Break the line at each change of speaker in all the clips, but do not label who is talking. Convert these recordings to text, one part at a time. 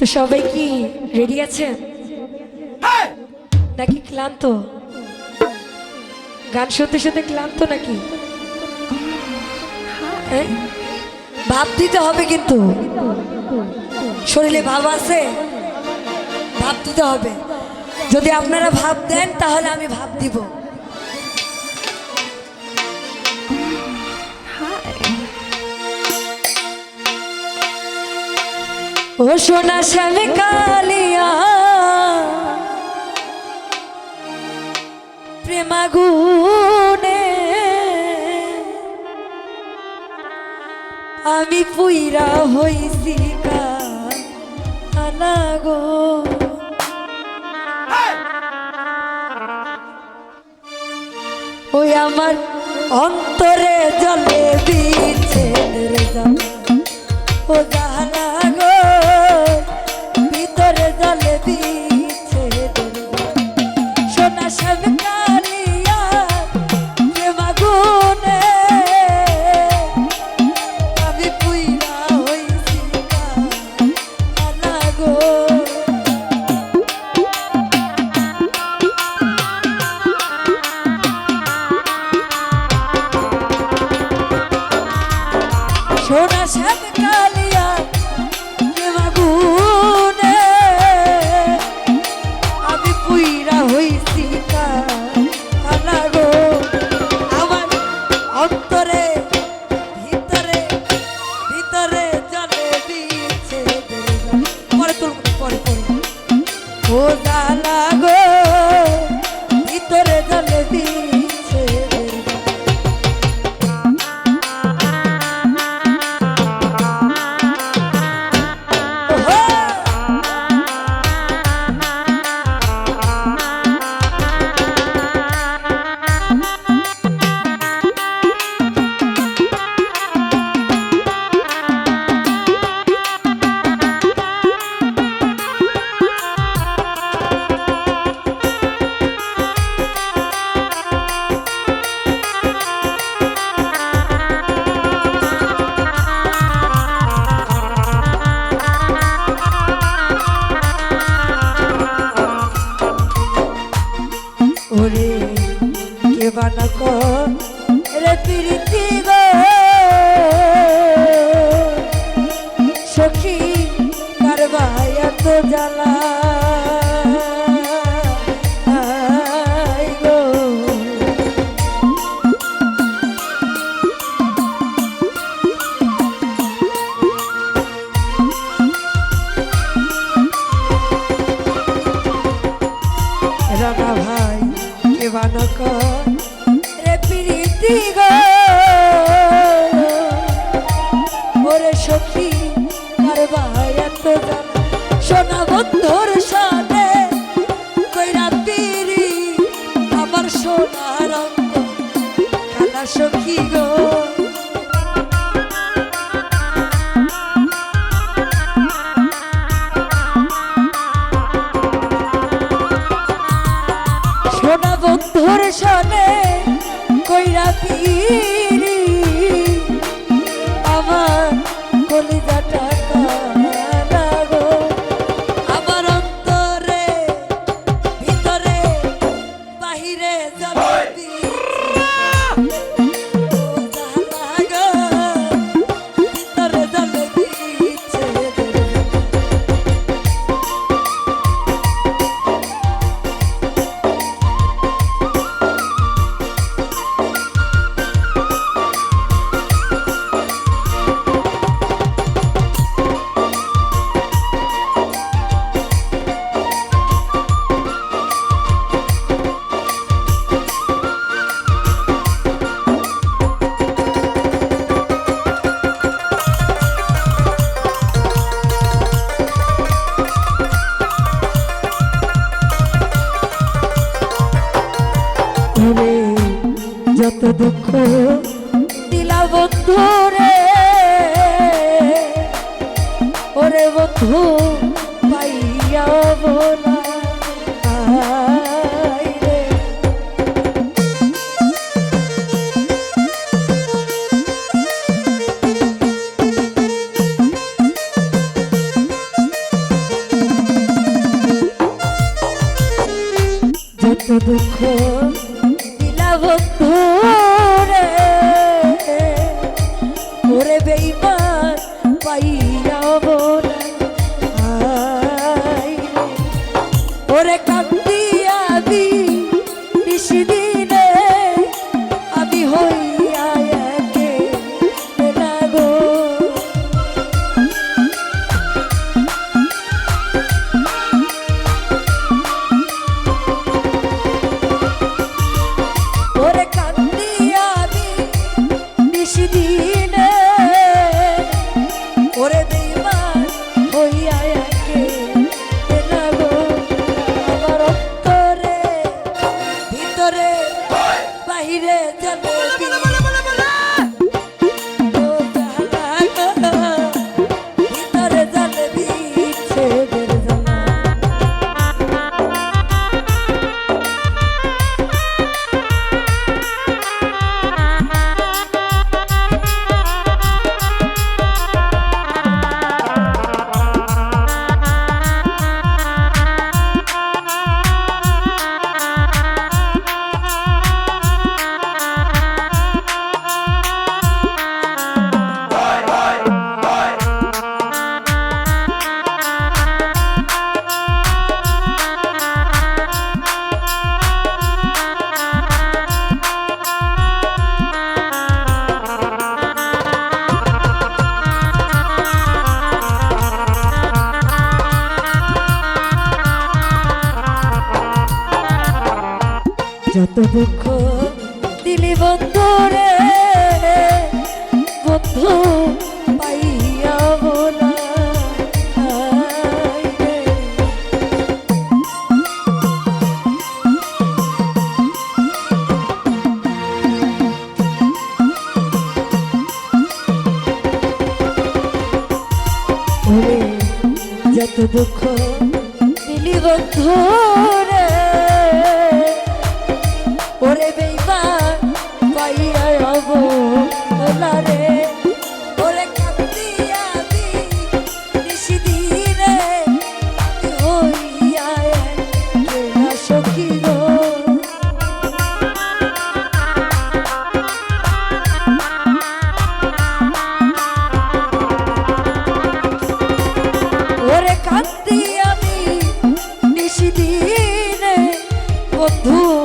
তো সবাই কি রেডি আছেন? হ্যাঁ! নাকি ক্লান্ত? গান শুনতে শুনতে ক্লান্ত নাকি? হ্যাঁ? ভাব দিতে হবে কিন্তু। শরীরে ভাব আছে? ভাব দিতে হবে। যদি আপনারা ভাব দেন তাহলে আমি ভাব দিব। ও সোনা শ্যামে কালিয়া প্রেমাগুনে আমি পুইরা হইছি কালা গো। ওই আমার অন্তরে জলে বিচে ও জাহালা সখী গো। দেখো দুঃখ দিলি বন্ধুরে। বন্ধু।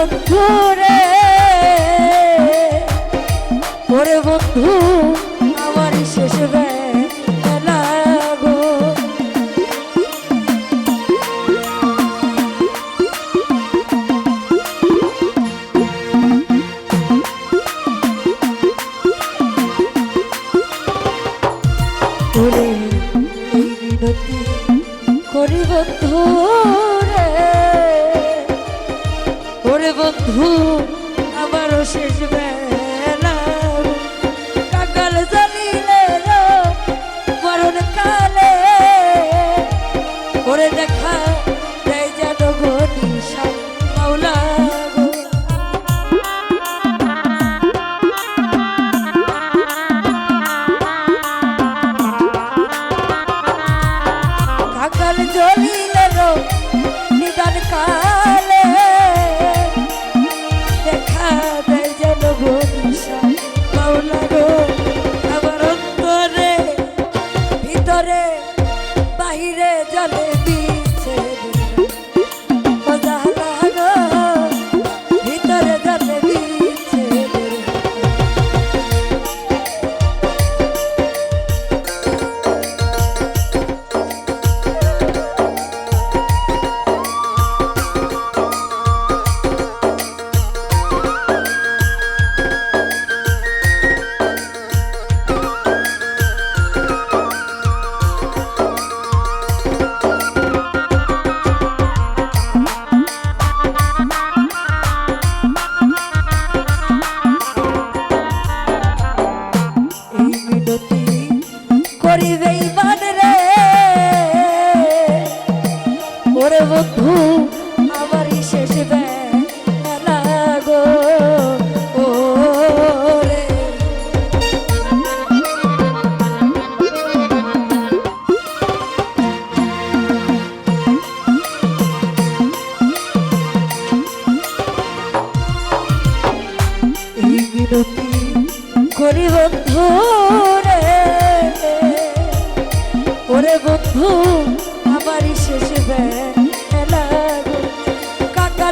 বন্ধু রে ওরে বন্ধু। শেষ বেলা। কাকাল জলিলে মরণ কালে করে দেখা ওরে বন্ধু আমার শেষ বেলা করি বন্ধু রে। ওরে বন্ধু আমারই শেষ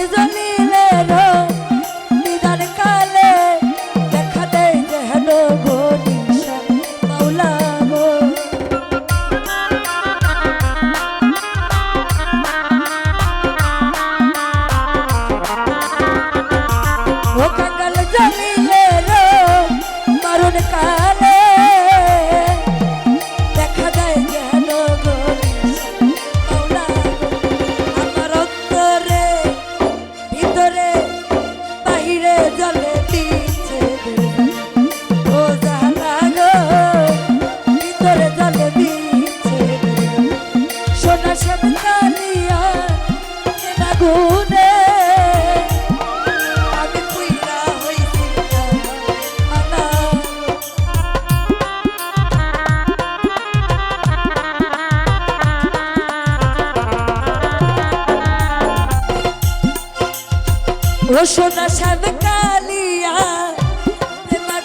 is a